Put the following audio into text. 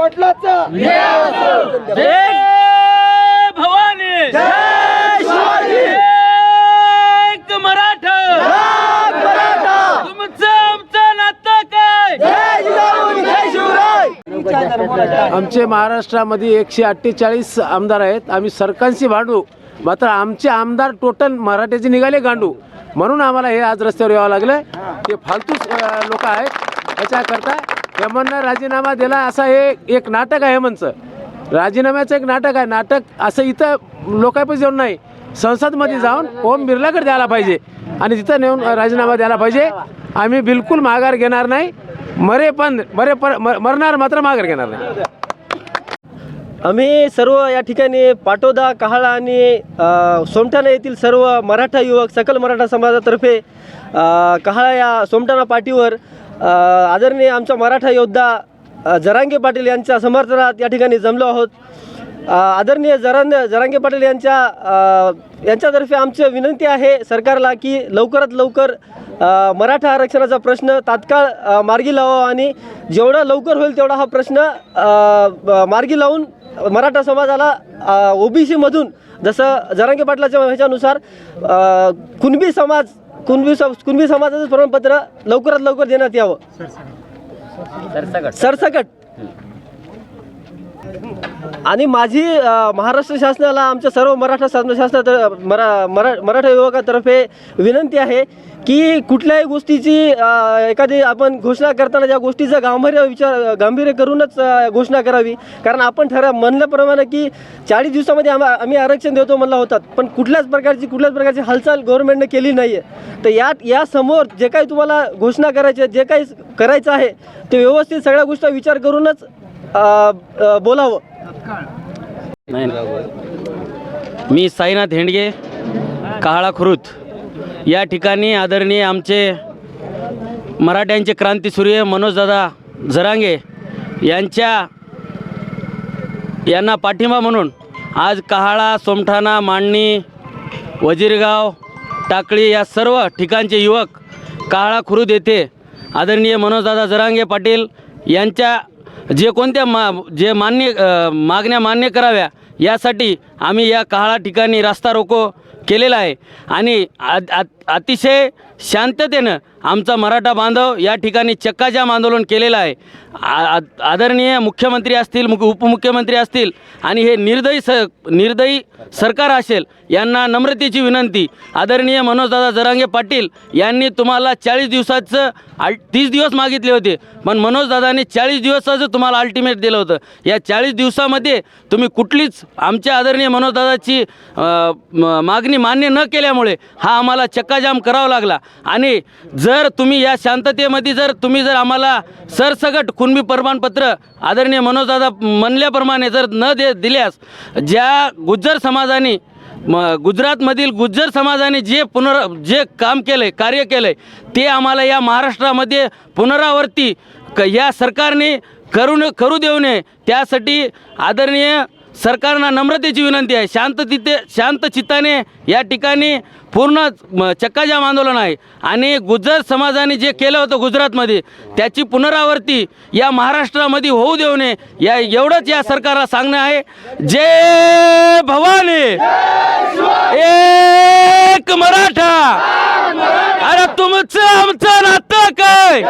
पाटलाचा. जय भवानी. जय शिवाजी. एक मराठा. मराठा. तुमचं आमचं नातं काय? जय जिजाऊ जय शिवराय आमचे महाराष्ट्रामध्ये एकशे अठ्ठेचाळीस आमदार आहेत. आम्ही सरकारशी भांडू. मात्र आमचे आमदार टोटल मराठ्याचे निघाले गांडू. म्हणून आम्हाला हे आज रस्त्यावर यावं लागलं ते फालतू लोक आहेत. त्याच्याकरता हेमंतनं राजीनामा दिला असा हे एक नाटक आहे हेमंतचं राजीनाम्याचं एक नाटक आहे. नाटक असं इथं लोकांपाशी जाऊन नाही संसदमध्ये जाऊन ओम बिर्लाकडे द्यायला पाहिजे. आणि तिथं नेऊन राजीनामा द्यायला पाहिजे. आम्ही बिलकुल माघार घेणार नाही. मरे पण मरे पण मरणार मात्र माघार घेणार नाही. आम्ही सर्व या ठिकाणी पाटोदा कहाळा आणि सोमठाणा येथील सर्व मराठा युवक सकल मराठा समाजातर्फे कहाळा या सोमठाणा पाठीवर आदरणीय आमचा मराठा योद्धा जरांगे पाटील यांच्या समर्थनात या ठिकाणी जमलो आहोत. आदरणीय जरांग जरांगे पाटील यांच्या यांच्यातर्फे आमची विनंती आहे सरकारला की लवकरात लवकर मराठा आरक्षणाचा प्रश्न तात्काळ मार्गी लावावा आणि जेवढा लवकर होईल तेवढा हा प्रश्न मार्गी लावून मराठा समाजाला ओबीसीमधून जसं जरांगे पाटलाच्या ह्याच्यानुसार कुणबी समाज कुणबी सम कुणबी समाजाचं प्रमाणपत्र लवकरात लवकर देण्यात यावं. सरसकट. आणि माझी महाराष्ट्र शासनाला आमच्या सर्व मराठा शासन शासना मरा मरा मराठा विभागातर्फे विनंती आहे की कुठल्याही गोष्टीची एखादी आपण घोषणा करताना ज्या गोष्टीचं गांभीर्य विचार गांभीर्य करूनच घोषणा करावी. कारण आपण ठरा म्हणल्याप्रमाणे की चाळीस दिवसामध्ये आम्हा आम्ही आरक्षण देतो म्हणला होतात. पण कुठल्याच प्रकारची कुठल्याच प्रकारची हालचाल गव्हर्नमेंटने केली नाही आहे तर या यासमोर जे काही तुम्हाला घोषणा करायची आहे जे काही करायचं आहे ते व्यवस्थित सगळ्या गोष्टी विचार करूनच बोलावं. नाही मी साईनाथ हेंडगे कहाळा खुरुत. या ठिकाणी आदरणीय आमचे मराठ्यांचे क्रांतीसूर्य मनोजदादा जरांगे यांच्या यांना पाठिंबा म्हणून आज कहाळा सोमठाणा मांडणी वजीरगाव टाकळी या सर्व ठिकाणचे युवक काहाळा खुरुद येथे आदरणीय मनोजदादा जरांगे पाटील यांच्या जे कोणत्या मा जे मान्य मागण्या मान्य कराव्या यासाठी आम्ही या काळा ठिकाणी रास्ता रोको केलेला आहे. आणि आ- अतिशय शांततेनं आमचा मराठा बांधव या ठिकाणी चक्काजाम आंदोलन केलेलं आहे. आ- आदरणीय मुख्यमंत्री असतील मुख उपमुख्यमंत्री असतील आणि हे निर्दयी स निर्दयी सरकार असेल यांना नम्रतेची विनंती. आदरणीय मनोजदादा जरांगे पाटील यांनी तुम्हाला चाळीस दिवसाचं अल तीस दिवस मागितले होते पण मनोजदादांनी चाळीस दिवसाचं तुम्हाला अल्टिमेट दिलं होतं. या चाळीस दिवसामध्ये तुम्ही कुठलीच आमच्या आदरणीय मनोजदादाची म- मागणी मान्य न केल्यामुळे हा आम्हाला चक्काजाम करावा लागला. आणि ज जर तुम्ही या शांततेमध्ये जर तुम्ही जर आम्हाला सरसगट कुणबी प्रमाणपत्र आदरणीय मनोजदादा म्हणल्याप्रमाणे जर न दे दिल्यास ज्या गुज्जर समाजाने म गुजरातमधील गुज्जर समाजाने जे पुनर जे काम केलं आहे कार्य केलं आहे ते आम्हाला या महाराष्ट्रामध्ये पुनरावृत्ती क या सरकारने करू न करू देऊ नये त्यासाठी आदरणीय सरकारना नम्रतेची विनंती आहे. शांततिथे शांत चित्ताने या ठिकाणी पूर्ण चक्काजाम आंदोलन आहे. आणि गुजर समाजाने जे केलं होतं गुजरातमध्ये त्याची पुनरावृत्ती या महाराष्ट्रामध्ये होऊ देऊ नये या एवढंच या सरकारला सांगणं आहे. जय भवानी! एक मराठा! अरे तुमचं आमचं नातं काय?